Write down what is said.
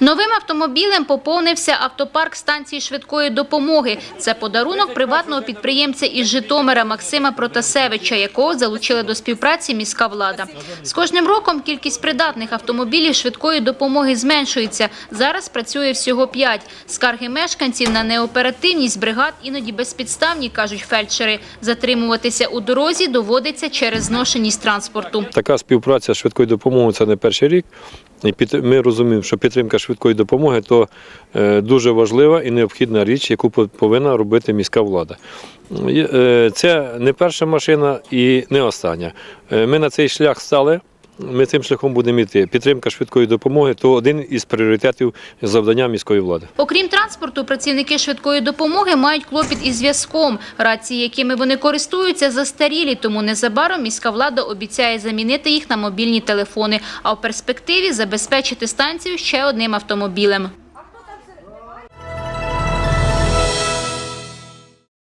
Новим автомобілем поповнився автопарк станції швидкої допомоги. Це подарунок приватного підприємця із Житомира Максима Протасевича, якого залучили до співпраці міська влада. З кожним роком кількість придатних автомобілів швидкої допомоги зменшується. Зараз працює всього п'ять. Скарги мешканців на неоперативність бригад іноді безпідставні, кажуть фельдшери. Затримуватися у дорозі доводиться через зношеність транспорту. Така співпраця з швидкою допомогою це не перший рік. І ми розуміємо, що підтримка швидкої допомоги то е, дуже важлива і необхідна річ, яку по- повинна робити міська влада. Е, Це не перша машина і не остання. Е, Ми на цей шлях стали. Ми цим шляхом будемо йти. Підтримка швидкої допомоги то один із пріоритетів завдання міської влади. Окрім транспорту, працівники швидкої допомоги мають клопіт із зв'язком. Рації, якими вони користуються, застарілі, тому незабаром міська влада обіцяє замінити їх на мобільні телефони, а в перспективі забезпечити станцію ще одним автомобілем.